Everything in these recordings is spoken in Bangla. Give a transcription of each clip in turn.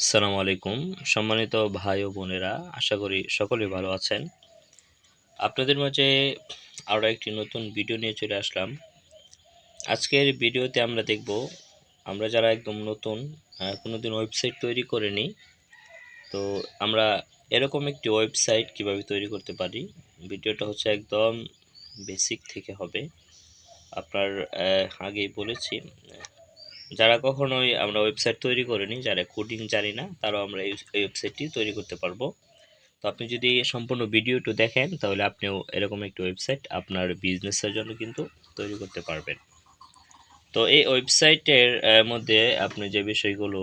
আসসালামু আলাইকুম। সম্মানিত ভাই ও বোনেরা আশা করি সকলে ভালো আছেন। আপনাদের মাঝে আরও একটি নতুন ভিডিও নিয়ে চলে আসলাম। আজকের ভিডিওতে আমরা দেখব আমরা যারা একদম নতুন আহ, কোনোদিন ওয়েবসাইট তৈরি করিনি তো আমরা এরকম একটি ওয়েবসাইট কীভাবে তৈরি করতে পারি ভিডিওটা হচ্ছে একদম বেসিক থেকে হবে। আপনার আগেই বলেছি যারা কখনোই আমরা ওয়েবসাইট তৈরি করিনি, যারা কোডিং জানি না, তারাও আমরা এই ওয়েবসাইটটি তৈরি করতে পারব। তো আপনি যদি সম্পূর্ণ ভিডিওটি দেখেন, তাহলে আপনিও এরকম একটি ওয়েবসাইট আপনার বিজনেসের জন্য কিন্তু তৈরি করতে পারবেন। তো এই ওয়েবসাইটের মধ্যে আপনি যে বিষয়গুলো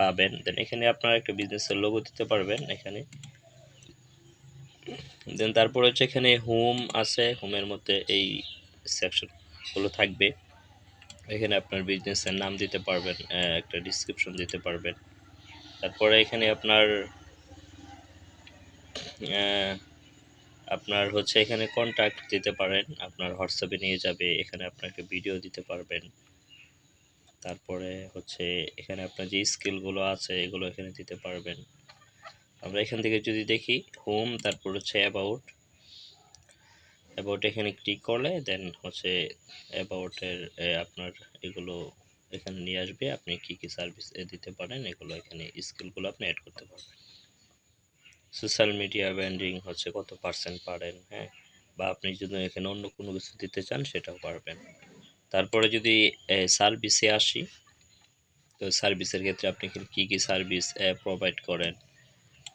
পাবেন দেন এখানে আপনার একটা বিজনেসের লোগো দিতে পারবেন এখানে। দেন তারপর হচ্ছে এখানে হোম আছে হোমের মধ্যে এই সেকশনগুলো থাকবে। এখানে আপনার বিজনেসের নাম দিতে পারবেন একটা ডিসক্রিপশন দিতে পারবেন। তারপরে এখানে আপনার আপনার হচ্ছে এখানে কন্ট্যাক্ট দিতে পারেন, আপনার হোয়াটসঅ্যাপে নিয়ে যাবে, এখানে আপনাকে ভিডিও দিতে পারবেন। তারপরে হচ্ছে এখানে আপনার যে স্কিলগুলো আছে, এগুলো এখানে দিতে পারবেন। আমরা এখান থেকে যদি দেখি হোম তারপর হচ্ছে অ্যাবাউট অ্যাবাউট এখানে ক্লিক করলে দেন হচ্ছে অ্যাবাউটের আপনার এগুলো এখানে নিয়ে আসবে। আপনি কি কি সার্ভিস দিতে পারেন, এগুলো এখানে স্কিলগুলো আপনি অ্যাড করতে পারবেন। সোশ্যাল মিডিয়া ব্যান্ডিং হচ্ছে কত পার্সেন্ট পারেন হ্যাঁ? বা আপনি যদি এখানে অন্য কোনো কিছু দিতে চান, সেটাও পারবেন। তারপরে যদি সার্ভিসে আসি, তো সার্ভিসের ক্ষেত্রে আপনি কী কী সার্ভিস প্রোভাইড করেন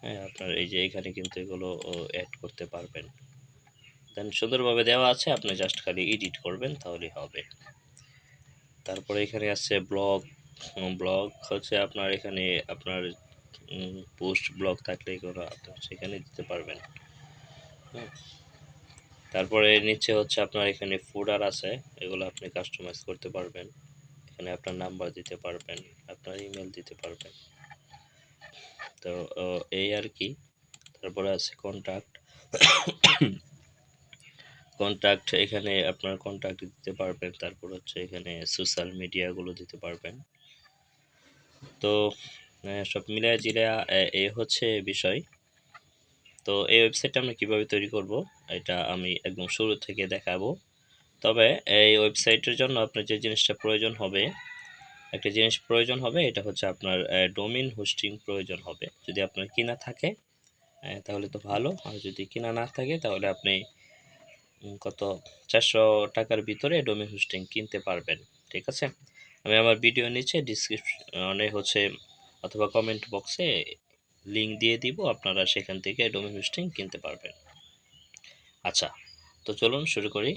হ্যাঁ? আপনার এই যে এখানে কিন্তু এগুলো অ্যাড করতে পারবেন। দেন সুন্দরভাবে দেওয়া আছে, আপনি জাস্ট খালি এডিট করবেন তাহলেই হবে। তারপরে এখানে আছে ব্লগ ব্লগ হচ্ছে আপনার এখানে আপনার পোস্ট ব্লগ থাকলে এগুলো আপনার সেখানে দিতে পারবেন। তারপরে নিচে হচ্ছে আপনার এখানে ফুডার আছে, এগুলো আপনি কাস্টমাইজ করতে পারবেন। এখানে আপনার নাম্বার দিতে পারবেন, আপনার ইমেল দিতে পারবেন। তো এই আর কি। তারপরে আছে কন্ট্যাক্ট কন্ট্যাক্ট এখানে আপনার কন্ট্যাক্ট দিতে পারবেন, তারপর হচ্ছে এখানে সোশ্যাল মিডিয়াগুলো দিতে পারবেন। তো সব মিলিয়ে জিলিয়া এই হচ্ছে বিষয়। তো, এই ওয়েবসাইটটা আমরা কীভাবে তৈরি করব, এটা আমি একদম শুরু থেকে দেখাবো। তবে, এই ওয়েবসাইটের জন্য আপনার যে জিনিসটা প্রয়োজন হবে, একটা জিনিস প্রয়োজন হবে, এটা হচ্ছে আপনার ডোমিন হোস্টিং প্রয়োজন হবে। যদি আপনার কিনা থাকে তাহলে তো ভালো, আর যদি কিনা না থাকে, তাহলে আপনি কত? চারশো টাকার ভিতরে ডোমিন হোস্টিং কিনতে পারবেন, ঠিক আছে? আমি আমার ভিডিও নিচে ডিসক্রিপশনে হচ্ছে অথবা কমেন্ট বক্সে লিঙ্ক দিয়ে দিব, আপনারা সেখান থেকে ডোমিন হোস্টিং কিনতে পারবেন। আচ্ছা তো চলুন শুরু করি।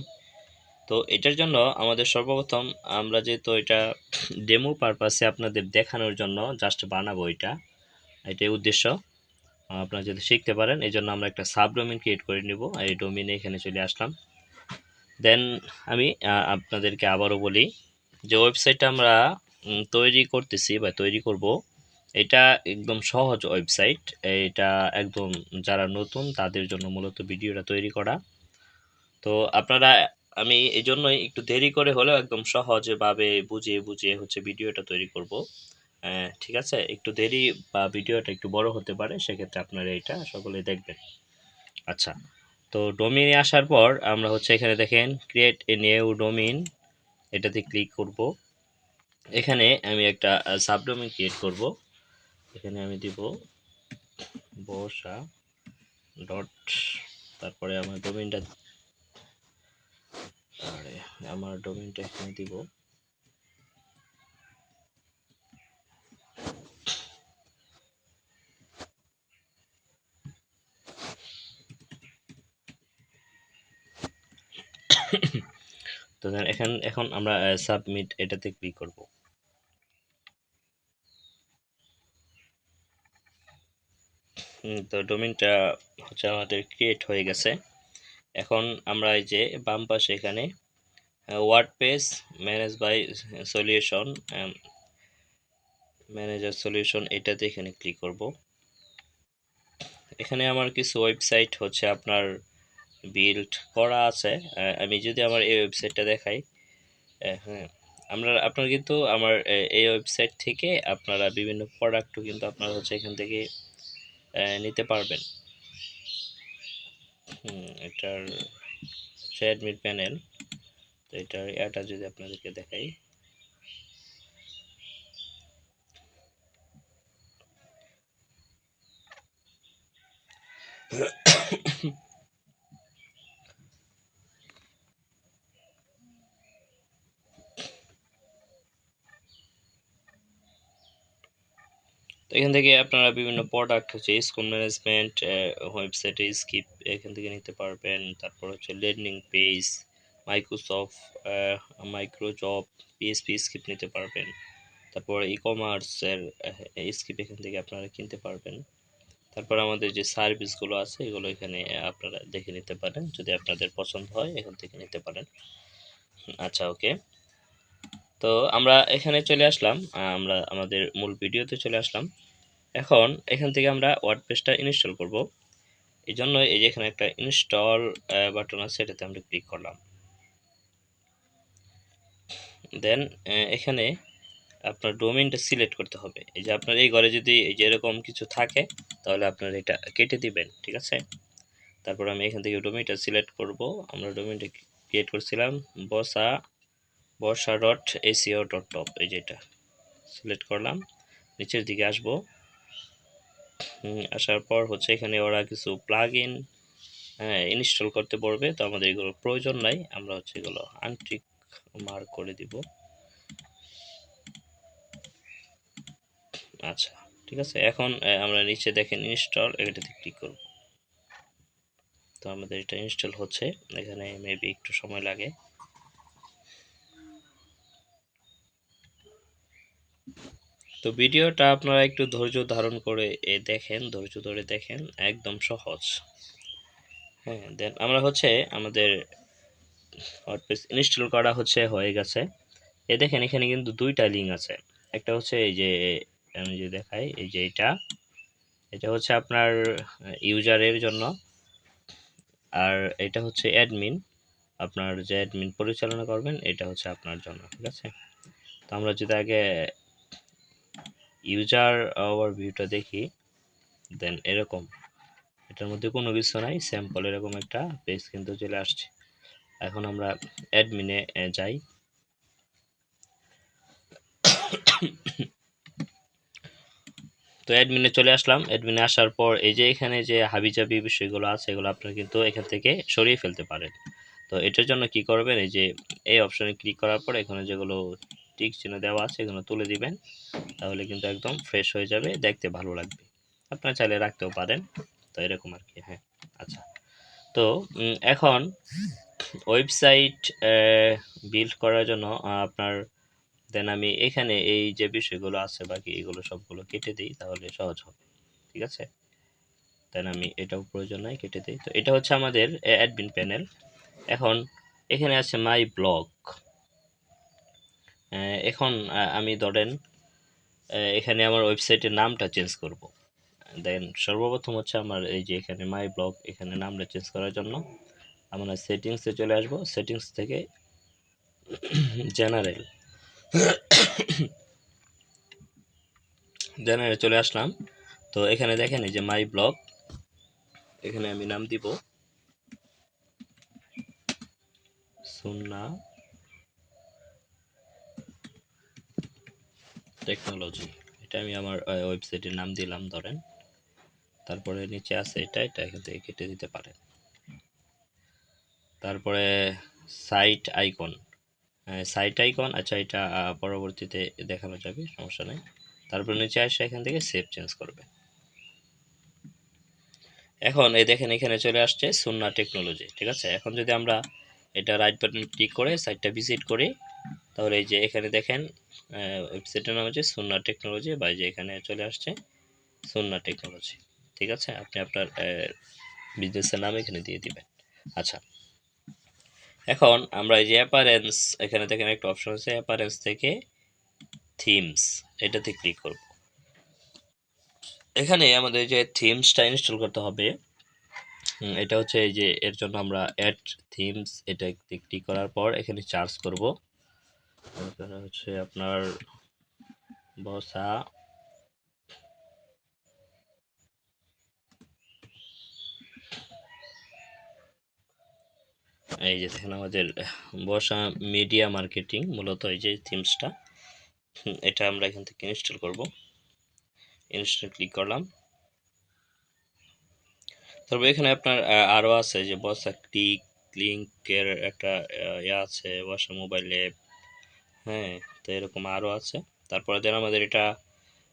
তো এটার জন্য আমাদের সর্বপ্রথম আমরা যেহেতু এটা ডেমো পারপাসে আপনাদের দেখানোর জন্য জাস্ট বানাবো এটা, এটাই উদ্দেশ্য। আপনারা যদি শিখতে পারেন এই জন্য আমরা একটা সাব ডোমিন ক্রিয়েট করে নিব। আর এই ডোমিনে এখানে চলে আসলাম। দেন আমি আপনাদেরকে আবারও বলি যে ওয়েবসাইটটা আমরা তৈরি করতেছি বা তৈরি করব, এটা একদম সহজ ওয়েবসাইট এটা একদম যারা নতুন, তাদের জন্য মূলত ভিডিওটা তৈরি করা। তো আপনারা, আমি এই জন্যই একটু দেরি করে হলেও একদম সহজভাবে বুঝিয়ে বুঝিয়ে হচ্ছে ভিডিওটা তৈরি করব। ঠিক আছে, একটু দেরি বা ভিডিওটা একটু বড় হতে পারে, সেক্ষেত্রে আপনারা এটা সকলে দেখবেন। আচ্ছা তো ডোমিনে আসার পর আমরা হচ্ছে এখানে দেখেন ক্রিয়েট এ নিউ ডোমিন এটাতে ক্লিক করব। এখানে আমি একটা সাবডোমিন ক্রিয়েট করব। এখানে আমি দিব বসা ডট, তারপরে আমার ডোমিনটা আমার ডোমিনটা এখানে দিব। তো এখন এখন আমরা সাবমিট এটাতে ক্লিক করব। তো ডোমিনটা হচ্ছে আমাদের ক্রিয়েট হয়ে গেছে। এখন আমরা এই যে বাম পাশে এখানে word page manage by solution manager solution এটাতে এখানে ক্লিক করব। এখানে আমার কিছু ওয়েবসাইট হচ্ছে আপনার বিল্ড করা আছে। আমি যদি আমার এই ওয়েবসাইটটা দেখাই হ্যাঁ আমরা, আপনারা কিন্তু আমার এই ওয়েবসাইট থেকে আপনারা বিভিন্ন প্রোডাক্টও কিন্তু আপনারা হচ্ছে এখান থেকে নিতে পারবেন। এটার অ্যাডমিট প্যানেল তো এটার এটা যদি আপনাদেরকে দেখাই। এখান থেকে আপনারা বিভিন্ন প্রোডাক্ট হচ্ছে স্কুল ম্যানেজমেন্ট ওয়েবসাইটে স্কিপ এখান থেকে নিতে পারবেন। তারপর হচ্ছে learning page Microsoft micro job PSP skip নিতে পারবেন। তারপর ই কমার্সের স্কিপ এখান থেকে আপনারা কিনতে পারবেন। তারপর আমাদের যে সার্ভিসগুলো আছে, এগুলো এখানে আপনারা দেখে নিতে পারেন। যদি আপনাদের পছন্দ হয়, এখান থেকে নিতে পারেন। আচ্ছা ওকে তো আমরা এখানে চলে আসলাম আমরা আমাদের মূল ভিডিওতে চলে আসলাম। এখন এখান থেকে আমরা ওয়ার্ডপ্রেসটা ইনস্টল করব। এই জন্য এই যে এখানে একটা ইনস্টল বাটন আছে, এটাতে আমরা ক্লিক করলাম। দেন এখানে আপনার ডোমেইনটা সিলেক্ট করতে হবে। এই যে আপনার এই ঘরে যদি এই যে এরকম কিছু থাকে, তাহলে আপনার এটা কেটে দিবেন, ঠিক আছে? তারপর আমি এখান থেকে ডোমেইনটা সিলেক্ট করব। আমরা ডোমেইনটা ক্রিয়েট করছিলাম, বসা বর্ষা ডট এসিও ডট টপ এই যে এটা। সিলেক্ট করলাম, নিচের দিকে আসব। আসার পর হচ্ছে এখানে ওরা কিছু প্লাগ ইন ইনস্টল করতে বলবে, তো আমাদের এগুলো প্রয়োজন নাই, আমরা হচ্ছে এগুলো আনটিক মার্ক করে দিব। আচ্ছা ঠিক আছে, এখন আমরা নিচে দেখেন ইনস্টল এটাতে ক্লিক করব। তো আমাদের এটা ইনস্টল হচ্ছে, এখানে মেবি একটু সময় লাগে। তো ভিডিওটা আপনারা একটু ধৈর্য ধারণ করে দেখেন, ধৈর্য ধরে দেখেন, একদম সহজ। হ্যাঁ দেন আমরা হচ্ছে আমাদের ওয়ার্ডপ্রেস ইনস্টল করা হচ্ছে, হয়ে গেছে। এ দেখেন, এখানে কিন্তু দুইটা লিঙ্ক আছে। একটা হচ্ছে এই যে, আমি যে দেখাই, এই যে এটা এটা হচ্ছে আপনার ইউজারের জন্য। আর এটা হচ্ছে অ্যাডমিন আপনার যে অ্যাডমিন পরিচালনা করবেন, এটা হচ্ছে আপনার জন্য, ঠিক আছে? তো আমরা যদি আগে ইউজার ওভারভিউটা দেখি দেন এরকম। এটার মধ্যে কোনো কিছু নাই স্যাম্পল এরকম একটা পেজ কিন্তু চলে আসছে। এখন আমরা অ্যাডমিনে যাই। তো অ্যাডমিনে চলে আসলাম। অ্যাডমিনে আসার পর এই যে এখানে যে হাবিজাবি বিষয়গুলো আছে, এগুলো আপনারা কিন্তু এখান থেকে সরিয়ে ফেলতে পারেন। তো এটার জন্য কি করবেন, এই যে এই অপশনে ক্লিক করার পর এখানে যেগুলো টিক চিহ্ন দেওয়া আছে, এগুলো তুলে দিবেন, তাহলে কিন্তু একদম ফ্রেশ হয়ে যাবে, দেখতে ভালো লাগবে। আপনারা চাইলে রাখতেও পারেন, তো এরকম আর কি হ্যাঁ আচ্ছা। তো এখন ওয়েবসাইট বিল্ড করার জন্য আপনার দেন আমি এখানে এই যে বিষয়গুলো আছে, বাকি এগুলো সবগুলো কেটে দিই, তাহলে সহজ হবে, ঠিক আছে? দেন আমি এটাও প্রয়োজন নাই, কেটে দিই। তো এটা হচ্ছে আমাদের অ্যাডমিন প্যানেল এখন এখানে আছে মাই ব্লগ এখন আমি ধরেন এখানে আমার ওয়েবসাইটের নামটা চেঞ্জ করব। দেন সর্বপ্রথম হচ্ছে আমার এই যে এখানে মাই ব্লগ এখানে নামটা চেঞ্জ করার জন্য আমরা সেটিংসে চলে আসব। সেটিংস থেকে জেনারেল জেনারেল চলে আসলাম। তো এখানে দেখেন এই যে মাই ব্লগ এখানে আমি নাম দিব। সুন্না টেকনোলজি এটা আমি আমার ওয়েবসাইটের নাম দিলাম, ধরেন। তারপরে নিচে আছে এটা এটা এখান থেকে কেটে দিতে পারেন। তারপরে সাইট আইকন সাইট আইকন আচ্ছা এটা পরবর্তীতে দেখানো যাবে, সমস্যা নেই। তারপরে নিচে আসে, এখান থেকে সেভ চেঞ্জ করবে। এখন এই দেখেন, এখানে চলে আসছে সুন্না টেকনোলজি ঠিক আছে? এখন যদি আমরা এটা রাইট বাটন ক্লিক করে সাইটটা ভিজিট করি, তাহলে এই যে এখানে দেখেন ওয়েবসাইটের নাম হচ্ছে সুন্না টেকনোলজি বা যে এখানে চলে আসছে সুন্না টেকনোলজি ঠিক আছে? আপনি আপনার বিজনেসের নাম এখানে দিয়ে দিবেন। আচ্ছা। এখন আমরা এই যে অ্যাপারেন্স এখানে দেখেন একটা অপশন আছে অ্যাপারেন্স থেকে থিমস এটাতে ক্লিক করব। এখানে আমাদের যে থিমসটা ইনস্টল করতে হবে এটা হচ্ছে এই যে এর জন্য আমরা অ্যাড থিমস এটা ক্লিক করার পর এখানে চার্জ করব। তারপরে হচ্ছে আপনার বসা। এই যে দেখেন আমাদের বসা মিডিয়া মার্কেটিং মূলত এই যে থিমসটা এটা আমরা এখান থেকে ইনস্টল করব। ইনস্টল ক্লিক করলাম। তারপর এখানে আপনার আরও আছে যে বসা ক্লিক লিঙ্কের একটা ইয়ে আছে, বসা মোবাইল অ্যাপ হ্যাঁ তো এরকম আরও আছে। তারপরে দেন আমাদের এটা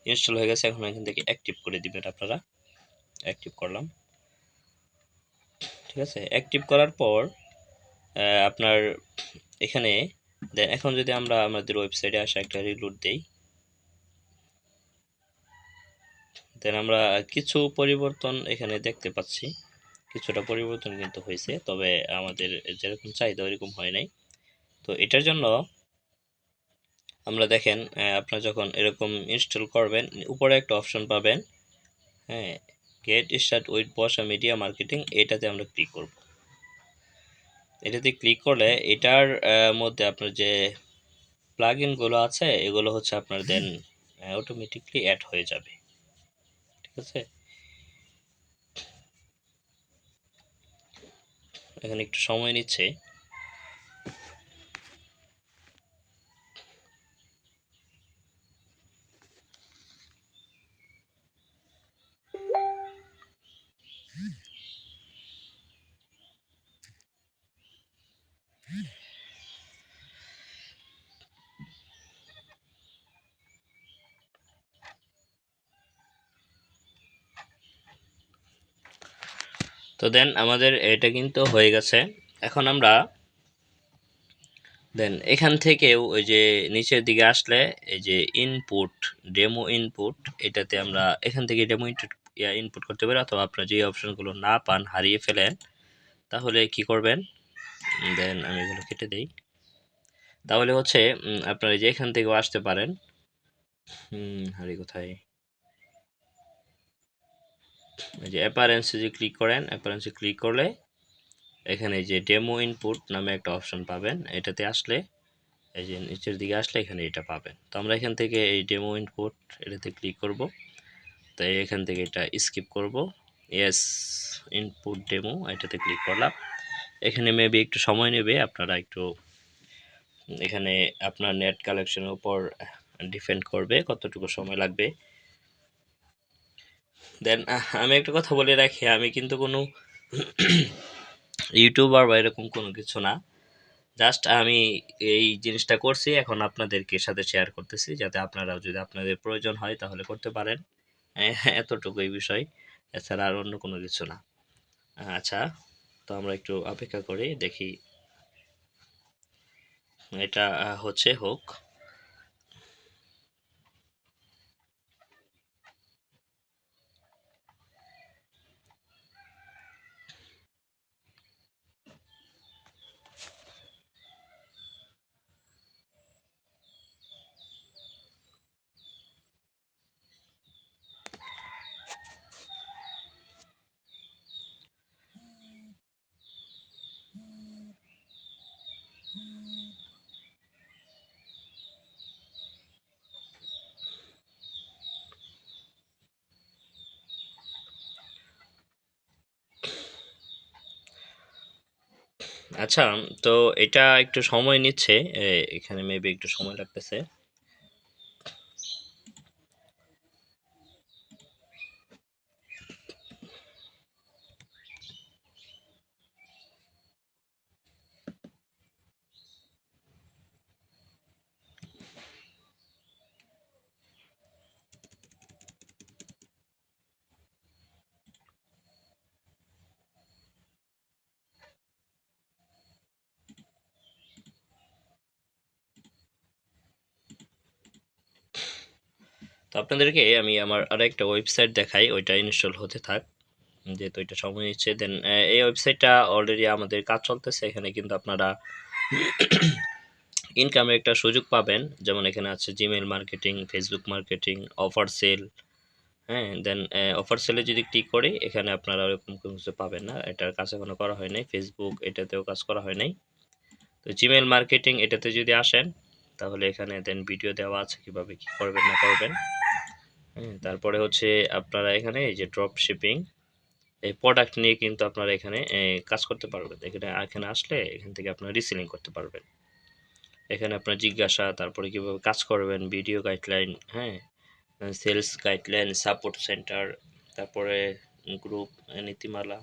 ইনস্টল হয়ে গেছে, এখন এখান থেকে অ্যাক্টিভ করে দিবেন আপনারা। অ্যাক্টিভ করলাম। ঠিক আছে অ্যাক্টিভ করার পর আপনার এখানে, দেন এখন যদি আমরা আমাদের ওয়েবসাইটে আসা একটা রিলোড দেই। দেন আমরা কিছু পরিবর্তন এখানে দেখতে পাচ্ছি। কিছুটা পরিবর্তন কিন্তু হয়েছে, তবে আমাদের যেরকম চাহিদা ওইরকম হয় নাই। তো এটার জন্য আমরা দেখেন আপনার যখন এরকম ইনস্টল করবেন, উপরে একটা অপশন পাবেন হ্যাঁ গেট স্টার্ট উইথ বসা মিডিয়া মার্কেটিং এটাতে আমরা ক্লিক করব। এটাতে ক্লিক করলে এটার মধ্যে আপনার যে প্লাগ ইনগুলো আছে, এগুলো হচ্ছে আপনার দেন অটোমেটিকলি অ্যাড হয়ে যাবে। ঠিক আছে? এখানে একটু সময় নিচ্ছে। তো দেন আমাদের এটা কিন্তু হয়ে গেছে। এখন আমরা দেন এখান থেকেও ওই যে নিচের দিকে আসলে এই যে ইনপুট ডেমো ইনপুট এটাতে আমরা এখান থেকে ডেমো ইনপুট ইনপুট করতে পারি অথবা আপনার যে অপশনগুলো না পান হারিয়ে ফেলেন, তাহলে কি করবেন? দেন আমি এগুলো কেটে দিই। তাহলে হচ্ছে আপনারা যে এখান থেকেও আসতে পারেন। হুম হারি কোথায়? যে অ্যাপারেন্সে যে ক্লিক করেন অ্যাপারেন্সে ক্লিক করলে এখানে যে ডেমো ইনপুট নামে একটা অপশন পাবেন। এটাতে আসলে, এই যে নিচের দিকে আসলে এখানে এটা পাবেন। তো আমরা এখান থেকে এই ডেমো ইনপুট এটাতে ক্লিক করব। তাই এখান থেকে এটা স্কিপ করব। এস ইনপুট ডেমো এটাতে ক্লিক করলাম। এখানে মেবি একটু সময় নেবে, আপনারা একটু এখানে আপনার নেট কালেকশনের উপর ডিপেন্ড করবে, কতটুকু সময় লাগবে। দেন আমি একটা কথা বলে রাখি, আমি কিন্তু কোনো ইউটিউবার বা এরকম কোনো কিছু না। জাস্ট আমি এই জিনিসটা করছি, এখন আপনাদেরকে সাথে শেয়ার করতেছি, যাতে আপনারাও যদি আপনাদের প্রয়োজন হয় তাহলে করতে পারেন। এতটুকুই বিষয়, এছাড়া আর অন্য কোনো কিছু না। আচ্ছা তো আমরা একটু অপেক্ষা করি, দেখি। এটা হচ্ছে হোক। আচ্ছা তো এটা একটু সময় নিচ্ছে এখানে মেবি একটু সময় লাগতেছে। তো আপনাদেরকে আমি আমার আরেকটা ওয়েবসাইট দেখাই, ওইটা ইনস্টল হতে থাক। যেহেতু এটা সময় নিচ্ছে দেন এই ওয়েবসাইটটা অলরেডি আমাদের কাজ চলতেছে। এখানে কিন্তু আপনারা ইনকামের একটা সুযোগ পাবেন। যেমন এখানে আছে Gmail marketing Facebook marketing offer sale হ্যাঁ দেন অফার সেলে যদি ক্লিক করি, এখানে আপনারা ওরকম কোনো কিছু পাবেন না। এটার কাজ এখনও করা হয় নাই। ফেসবুক এটাতেও কাজ করা হয় নাই। তো জিমেল মার্কেটিং এটাতে যদি আসেন তাহলে এখানে দেন ভিডিও দেওয়া আছে কীভাবে কি করবেন না করবেন। হ্যাঁ তারপরে হচ্ছে আপনারা এখানে এই যে ড্রপ শিপিং এই প্রোডাক্ট নিয়ে কিন্তু আপনারা এখানে কাজ করতে পারবেন। এখানে এখানে আসলে এখান থেকে আপনারা রিসেলিং করতে পারবেন। এখানে আপনার জিজ্ঞাসা, তারপরে কীভাবে কাজ করবেন ভিডিও গাইডলাইন হ্যাঁ সেলস গাইডলাইন সাপোর্ট সেন্টার তারপরে গ্রুপ নীতিমালা।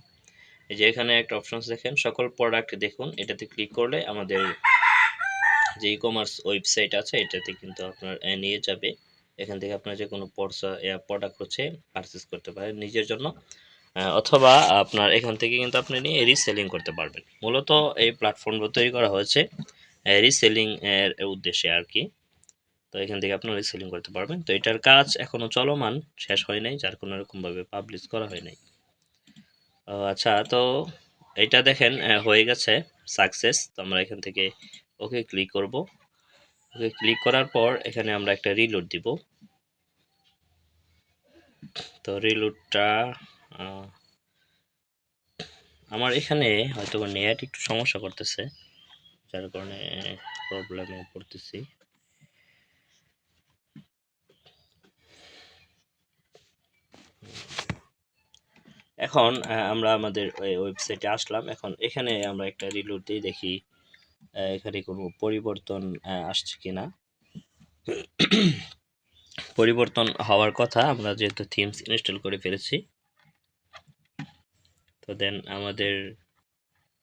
এই যে এখানে একটা অপশনস দেখেন, সকল প্রোডাক্ট দেখুন, এটাতে ক্লিক করলে আমাদের যে ই কমার্স ওয়েবসাইট আছে, এটাতে কিন্তু আপনার নিয়ে যাবে। এখান থেকে আপনার যে কোনো পর্সা প্রোডাক্ট হচ্ছে পারচেস করতে পারেন নিজের জন্য। অথবা আপনার এখান থেকে কিন্তু আপনি নিয়ে রিসেলিং করতে পারবেন। মূলত এই প্ল্যাটফর্মটা তৈরি করা হয়েছে রিসেলিং এর উদ্দেশ্যে আর কি। তো এখান থেকে আপনারা রিসেলিং করতে পারবেন। তো এটার কাজ এখনও চলমান, শেষ হয় নাই, যার কোনো রকমভাবে পাবলিশ করা হয় নাই। আচ্ছা তো এটা দেখেন হয়ে গেছে সাকসেস তো আমরা এখান থেকে ওকে ক্লিক করব। ওকে ক্লিক করার পর এখানে আমরা একটা রিলোড দিব। তো রিলোডটা আমার এখানে হয়তো নেট একটু সমস্যা করতেছে, যার কারণে প্রবলেমে পড়তেছি। এখন আমরা আমাদের ওয়েবসাইটে আসলাম। এখন এখানে আমরা একটা রিলোড দিয়ে দেখি এখানে কোনো পরিবর্তন আসছে কিনা? পরিবর্তন হওয়ার কথা আমরা যেহেতু থিমস ইনস্টল করে ফেলেছি, তো দেন আমাদের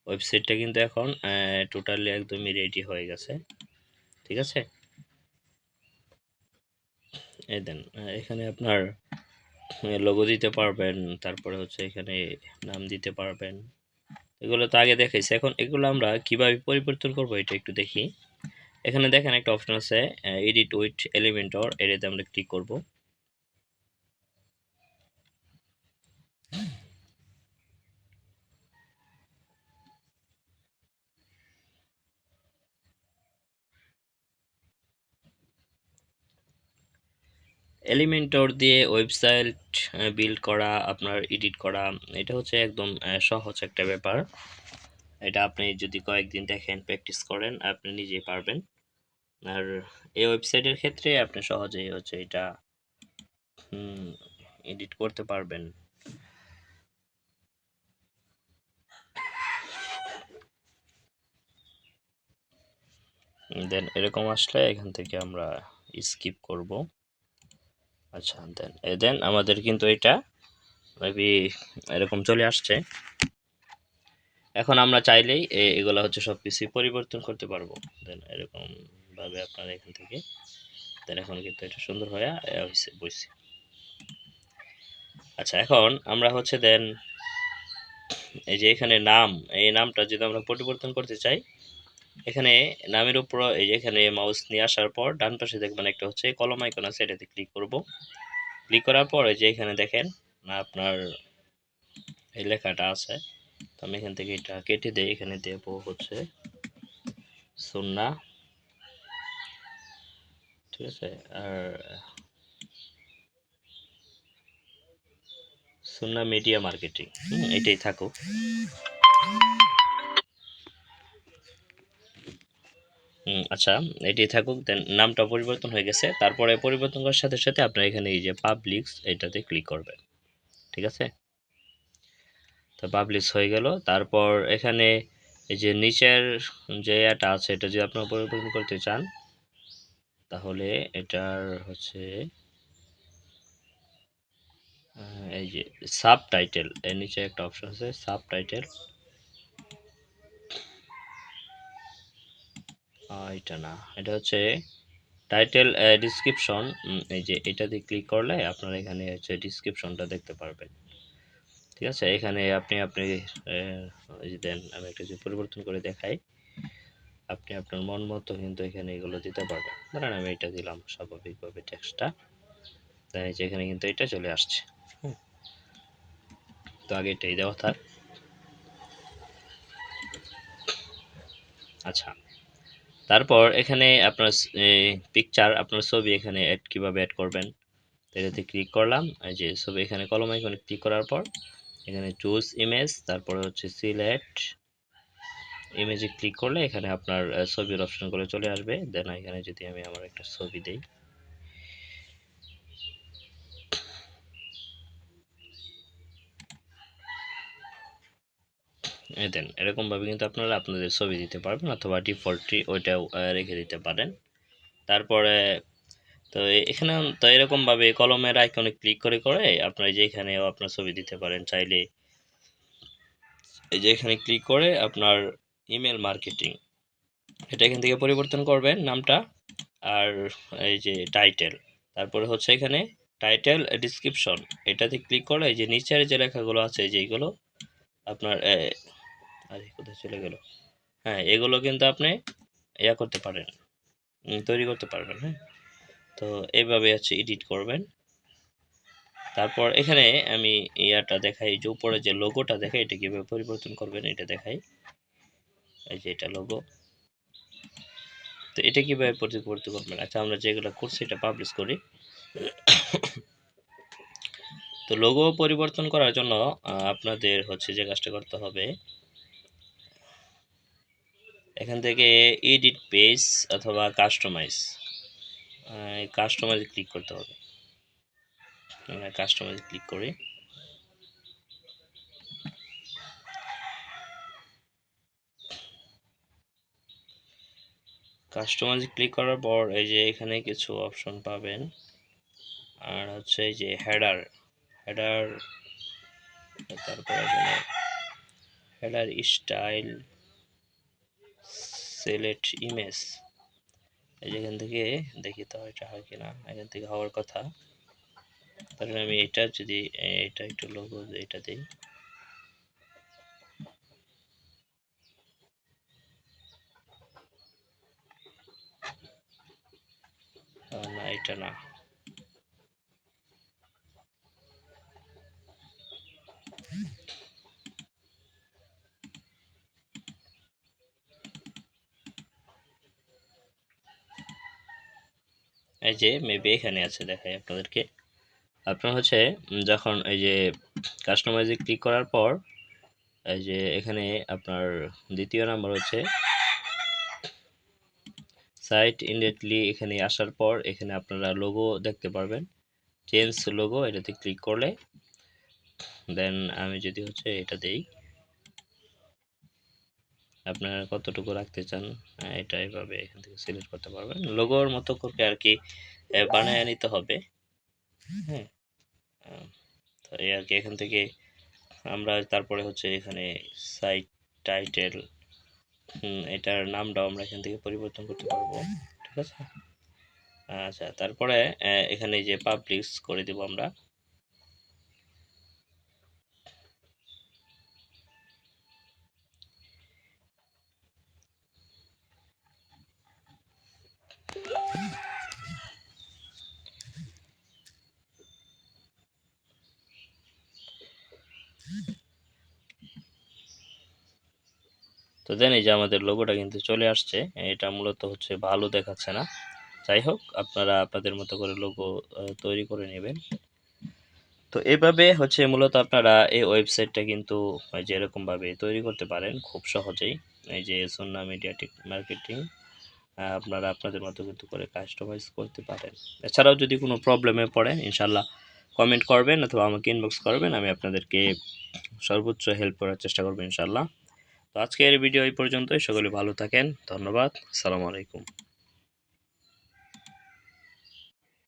ওয়েবসাইটটা কিন্তু এখন টোটালি একদমই রেডি হয়ে গেছে। ঠিক আছে? এই দেন এখানে আপনার লোগো দিতে পারবেন, তারপরে হচ্ছে এখানে নাম দিতে পারবেন। এগুলো তো আগে দেখাইছি। এখন এগুলো আমরা কীভাবে পরিবর্তন করব এটা একটু দেখি। এখানে দেখেন একটা অপশন আছে এডিট উইথ এলিমেন্টর এটাতে আমরা ক্লিক করব। এলিমেন্টর দিয়ে ওয়েবসাইট বিল্ড করা, আপনার এডিট করা, এটা হচ্ছে একদম সহজ একটা ব্যাপার। এটা আপনি যদি কয়েকদিন দেখেন প্র্যাকটিস করেন, আপনি নিজেই পারবেন। আর এই ওয়েবসাইটের ক্ষেত্রে আপনি সহজেই হচ্ছে এটা এডিট করতে পারবেন। দেন এরকম আসলে এখান থেকে আমরা স্কিপ করব। আচ্ছা দেন দেন, আমাদের কিন্তু এটা মেবি এরকম চলে আসছে। এখন আমরা চাইলেই এগুলা হচ্ছে সব কিছুই পরিবর্তন করতে পারব। দেন, এরকম ভাবে আপনারা এখান থেকে, দেন, এখন কিন্তু এটা সুন্দর হয়ে হয়েছে বইছে। আচ্ছা এখন আমরা হচ্ছে, দেন, এই যে এখানে নাম, এই নামটা যদি আমরা পরিবর্তন করতে চাই এখানে নামের উপর এই যে এখানে মাউস নিয়ে আসার পর ডান পাশে দেখবেন একটা হচ্ছে কলম আইকন আছে, এটাতে ক্লিক করব। ক্লিক করার পর এই যে এখানে দেখেন, না আপনার এই লেখাটা আছে। তো আমি এখান থেকে এটা কেটে দিই, এখানে দেবো হচ্ছে সুন্না। ঠিক আছে, আর সুন্না মিডিয়া মার্কেটিং এটাই থাকুক। আচ্ছা এটি থাকুক দেন নামটা পরিবর্তন হয়ে গেছে। তারপরে পরিবর্তন করার সাথে সাথে আপনার এখানে এই যে পাবলিক্স এটাতে ক্লিক করবেন। ঠিক আছে? তো পাবলিক্স হয়ে গেল। তারপর এখানে এই যে নিচের যে এটা আছে, এটা যদি আপনারা পরিবর্তন করতে চান, তাহলে এটার হচ্ছে এই যে সাব টাইটেল এর নিচে একটা অপশন আছে সাব টাইটেল এটা না। এটা হচ্ছে টাইটেল ডিসক্রিপশন এই যে এটাতে ক্লিক করলে আপনারা এখানে হচ্ছে ডিসক্রিপশনটা দেখতে পারবেন। ঠিক আছে? এখানে আপনি আপনি দেন, আমি একটা যে পরিবর্তন করে দেখাই, আপনি আপনার মন মতো কিন্তু এখানে এগুলো দিতে পারবেন। ধরেন আমি এটা দিলাম স্বাভাবিকভাবে এই যে এখানে কিন্তু এটা চলে আসছে। তো আগে এটাই দেওয়া থাক। আচ্ছা। তারপর এখানে আপনার পিকচার আপনার ছবি এখানে অ্যাড কীভাবে অ্যাড করবেন? এটাতে ক্লিক করলাম, এই যে ছবি এখানে কলম এখানে ক্লিক করার পর, এখানে চুজ ইমেজ তারপরে হচ্ছে সিলেক্ট ইমেজে ক্লিক করলে এখানে আপনার ছবির অপশনগুলো চলে আসবে। দেন এখানে যদি আমি আমার একটা ছবি দেই এই দেন এরকমভাবে কিন্তু আপনারা আপনাদের ছবি দিতে পারবেন অথবা ডিফল্টটি ওইটাও আহ, রেখে দিতে পারেন। তারপরে তো এখানে তো এরকমভাবে কলমের আইকনে ক্লিক করে করে আপনারা যে এখানেও আপনার ছবি দিতে পারেন চাইলে। এই যে এখানে ক্লিক করে আপনার ইমেল মার্কেটিং এটা এখান থেকে পরিবর্তন করবেন নামটা আর এই যে টাইটেল তারপরে হচ্ছে এখানে টাইটেল ডিসক্রিপশন এটাতে ক্লিক করে এই যে নিচের যে লেখাগুলো আছে যেগুলো আপনার এ, আরে, কোথায় চলে গেল? হ্যাঁ এগুলো কিন্তু আপনি ইয়া করতে পারেন তৈরি করতে পারবেন হ্যাঁ? তো এইভাবে হচ্ছে এডিট করবেন। তারপর এখানে আমি ইয়াটা দেখাই, যে উপরে যে লোগোটা দেখাই, এটা কীভাবে পরিবর্তন করবেন, এটা দেখাই। এই যে এটা লোগো তো এটা কীভাবে পরিবর্তন করবেন? আচ্ছা আমরা যেগুলো করছি, এটা পাবলিশ করি। তো লোগো পরিবর্তন করার জন্য আপনাদের হচ্ছে যে কাজটা করতে হবে এখান থেকে এডিট পেজ অথবা কাস্টমাইজ কাস্টমাইজ ক্লিক করতে হবে। কাস্টমাইজ ক্লিক করি। কাস্টমাইজ ক্লিক করার পর এই যে এখানে কিছু অপশন পাবেন। আর হচ্ছে এই যে হেডার হেডার তারপর হেডার স্টাইল সিলেক্ট ইমেজ এই যে এখান থেকে দেখি তো এটা হয় কিনা এখান থেকে হওয়ার কথা। তাহলে আমি এটা যদি, এটা একটু লোগো এটা দিই। না, এটা না। এই যে মেবি এখানে আছে দেখাই আপনাদেরকে। আপনার হচ্ছে যখন এই যে কাস্টমাইজে ক্লিক করার পর, এই যে এখানে আপনার দ্বিতীয় নাম্বার হচ্ছে সাইট ইনডেটলি এখানে আসার পর এখানে আপনারা লোগো দেখতে পারবেন। চেঞ্জ লোগো এটাতে ক্লিক করলে দেন আমি যদি হচ্ছে এটা দেই আপনারা কতটুকু রাখতে চান এটা এইভাবে এখান থেকে সিলেক্ট করতে পারবেন। লোগোর মতো করে আর কি বানায় নিতে হবে। হ্যাঁ তো এই আর কি এখান থেকে আমরা তারপরে হচ্ছে এখানে সাইট টাইটেল এটার নামটাও আমরা এখান থেকে পরিবর্তন করতে পারব। ঠিক আছে? আচ্ছা তারপরে এখানে যে পাবলিশ করে দেব আমরা। তো দেন এই যে আমাদের লোগোটা কিন্তু চলে আসছে। এটা মূলত হচ্ছে ভালো দেখাচ্ছে না। যাই হোক, আপনারা আপনাদের মতো করে লোগো তৈরি করে নেবেন। তো এভাবে হচ্ছে মূলত আপনারা এই ওয়েবসাইটটা কিন্তু ওই যে এরকমভাবে তৈরি করতে পারেন খুব সহজেই। এই যে সোনা মিডিয়াটিক মার্কেটিং আপনারা আপনাদের মতো কিন্তু করে কাস্টমাইজ করতে পারেন। এছাড়াও যদি কোনো প্রবলেমে পড়েন ইনশাল্লাহ কমেন্ট করবেন অথবা আমাকে ইনবক্স করবেন, আমি আপনাদেরকে সর্বোচ্চ হেল্প করার চেষ্টা করব ইনশাল্লাহ আজকের ভিডিও এই পর্যন্তই। সকলে ভালো থাকেন। ধন্যবাদ। আসসালামু আলাইকুম।